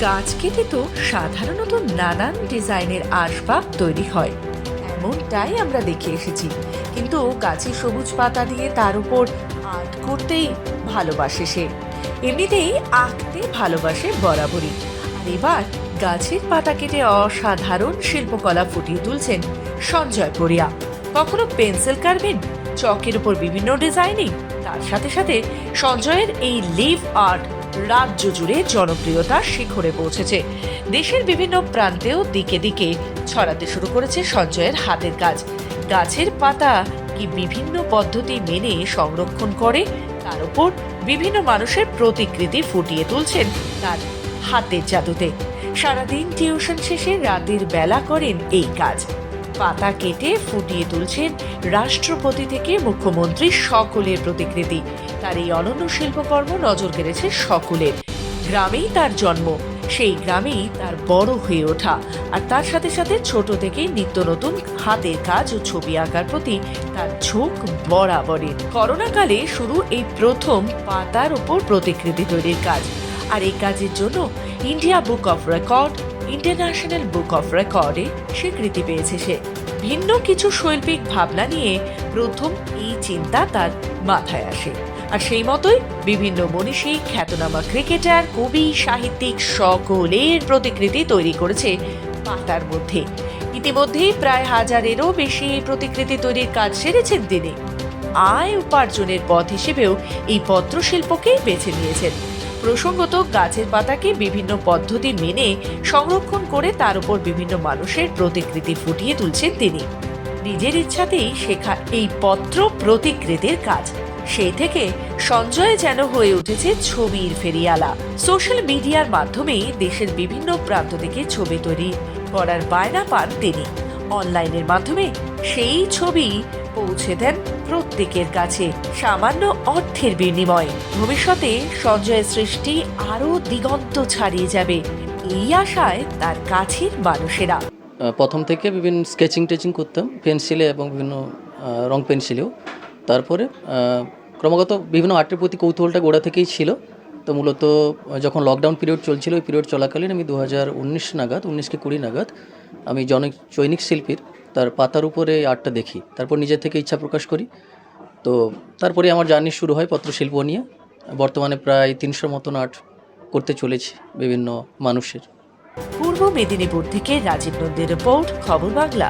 গাছ কেটে তো সাধারণত নানান ডিজাইনের আসবাব তৈরি হয়। এমনটাই আমরা দেখে এসেছি। কিন্তু গাছে সবুজ পাতা দিয়ে তার উপর আর্ট করতেই ভালোবাসে সে। এমনিতেই আঁকতে ভালোবাসে বরাবরই। আর এবার গাছের পাতা কেটে অসাধারণ শিল্পকলা ফুটিয়ে তুলছেন সঞ্জয় পরিয়া কখনো পেন্সিল কার্ভিং চকের উপর বিভিন্ন ডিজাইনিং, তার সাথে সাথে সঞ্জয়ের এই লিভ আর্ট রাজ্য জুড়ে জনপ্রিয়তার শিখরে পৌঁছেছে। দেশের বিভিন্ন প্রান্তেও দিকে দিকে ছড়াতে শুরু করেছে সঞ্জয়ের হাতের কাজ। গাছের পাতা কি বিভিন্ন পদ্ধতি মেনে সংরক্ষণ করে, তার উপর বিভিন্ন মানুষের প্রতিকৃতি ফুটিয়ে তুলছেন তার হাতের জাদুতে। সারাদিন টিউশন শেষে রাতের বেলা করেন এই কাজ। পাতা কেটে ফুটিয়ে তুলছেন রাষ্ট্রপতি থেকে মুখ্যমন্ত্রী সকলের প্রতিকৃতি। তার এই অনন্য শিল্পকর্ম নজর কেড়েছে সকলের। গ্রামেই তার জন্ম। সেই গ্রামেই তার বড় হয়ে ওঠা। আর তার সাথে সাথে ছোট থেকেই নিত্য নতুন হাতের কাজ ও ছবি আঁকার প্রতি তার ঝোঁক বরাবরই। করোনাকালে শুরু এই প্রথম পাতার উপর প্রতিকৃতি তৈরির কাজ। আর এই কাজের জন্য India book of record international book of রেকর্ডে স্বীকৃতি পেয়েছে সে। ভিন্ন কিছু শৈল্পিক ভাবনা নিয়ে প্রথম এই চিন্তা তার মাথায় আসে। আর সেই মতোই বিভিন্ন মনীষী, খ্যাতনামা ক্রিকেটার, কবি, সাহিত্যিক সকলের প্রতিকৃতি তৈরি করেছে পাতার মধ্যে। ইতিমধ্যেই প্রায় হাজারেরও বেশি প্রতিকৃতি তৈরির কাজ সেরেছেন তিনি। আয় উপার্জনের পথ হিসেবেও এই পত্রশিল্পকেই বেছে নিয়েছেন। প্রসঙ্গত গাছের পাতাকে বিভিন্ন পদ্ধতি মেনে সংরক্ষণ করে তার উপর বিভিন্ন মানুষের প্রতিকৃতি ফুটিয়ে তুলছেন তিনি। নিজের ইচ্ছাতেই শেখা এই পত্র প্রতিকৃতির কাজ। সেই থেকে সঞ্জয় যেন হয়ে উঠেছে ছবির ফেরিয়ালা। সোশ্যাল মিডিয়ার মাধ্যমে দেশের বিভিন্ন প্রান্ত থেকে ছবি তৈরি করার বায়না পান তিনি। অনলাইনের মাধ্যমে সেই ছবি পৌঁছে দেন প্রত্যেকের কাছে সামান্য অর্থের বিনিময়ে। ভবিষ্যতে সঞ্জয়ের সৃষ্টি আরও দিগন্ত ছাড়িয়ে যাবে এই আশায় তার কাছের মানুষেরা। প্রথম থেকে বিভিন্ন স্কেচিং টেচিং করতাম, পেন্সিলে এবং বিভিন্ন রং পেন্সিলেও। তারপরে ক্রমাগত বিভিন্ন আর্টের প্রতি কৌতূহলটা গোড়া থেকেই ছিল। তো মূলত, যখন লকডাউন পিরিয়ড চলছিল, ওই পিরিয়ড চলাকালীন আমি দু হাজার উনিশ নাগাদ উনিশ কি কুড়ি নাগাদ, আমি জনক, চৈনিক শিল্পীর তার পাতার উপরে আর্টটা দেখি। তারপর নিজের থেকে ইচ্ছা প্রকাশ করি। তো তারপরে আমার জার্নি শুরু হয় পত্রশিল্প নিয়ে। বর্তমানে প্রায় তিনশোর মতন আর্ট করতে চলেছি বিভিন্ন মানুষের। পূর্ব মেদিনীপুর থেকে রাজীব নন্দীর রিপোর্ট, খবর বাংলা।